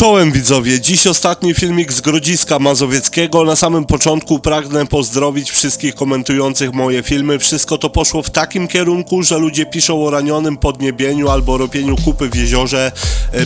Czołem widzowie, dziś ostatni filmik z Grodziska Mazowieckiego. Na samym początku pragnę pozdrowić wszystkich komentujących moje filmy. Wszystko to poszło w takim kierunku, że ludzie piszą o ranionym podniebieniu albo robieniu kupy w jeziorze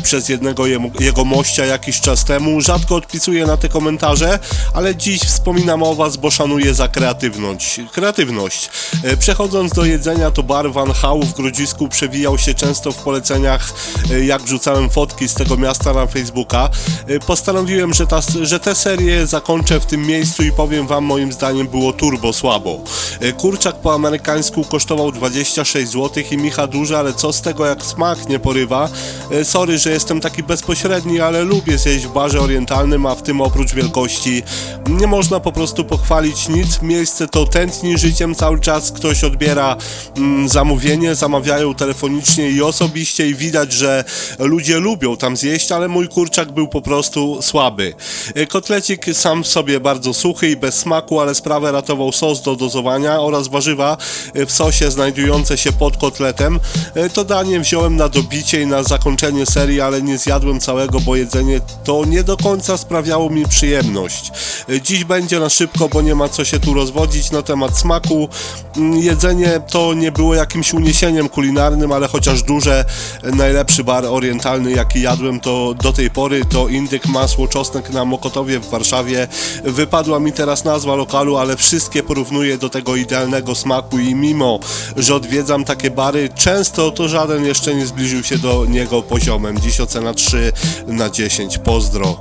przez jednego jego mościa jakiś czas temu. Rzadko odpisuję na te komentarze, ale dziś wspominam o was, bo szanuję za kreatywność. kreatywność. E, Przechodząc do jedzenia, to bar Van Hau w Grodzisku przewijał się często w poleceniach, e, jak wrzucałem fotki z tego miasta na Facebooka. E, Postanowiłem, że, ta, że tę serię zakończę w tym miejscu i powiem wam, moim zdaniem było turbo słabo. E, Kurczak po amerykańsku kosztował 26 zł i micha duża, ale co z tego jak smak nie porywa? E, Sorry, że jestem taki bezpośredni, ale lubię zjeść w barze orientalnym, a w tym oprócz wielkości nie można po prostu pochwalić nic. Miejsce to tętni życiem cały czas, ktoś odbiera mm, zamówienie, zamawiają telefonicznie i osobiście i widać, że ludzie lubią tam zjeść, ale mój kurczak był po prostu słaby. E, Kotlecik sam w sobie bardzo suchy i bez smaku, ale sprawę ratował sos do dozowania oraz warzywa e, w sosie znajdujące się pod kotletem. E, To danie wziąłem na dobicie i na zakończenie serii, ale nie zjadłem całego, bo jedzenie to nie do końca sprawiało mi przyjemność. E, Dziś będzie na szybko, bo nie ma co się tu rozwodzić na temat smaku. Mm, Jedzenie to nie było jakimś uniesieniem kulinarnym, ale chociaż duże, najlepszy bar orientalny jaki jadłem to do tej pory to Indyk Masło Czosnek na Mokotowie w Warszawie. Wypadła mi teraz nazwa lokalu, ale wszystkie porównuję do tego idealnego smaku i mimo, że odwiedzam takie bary, często to żaden jeszcze nie zbliżył się do niego poziomem. Dziś ocena 3 na 10. Pozdro.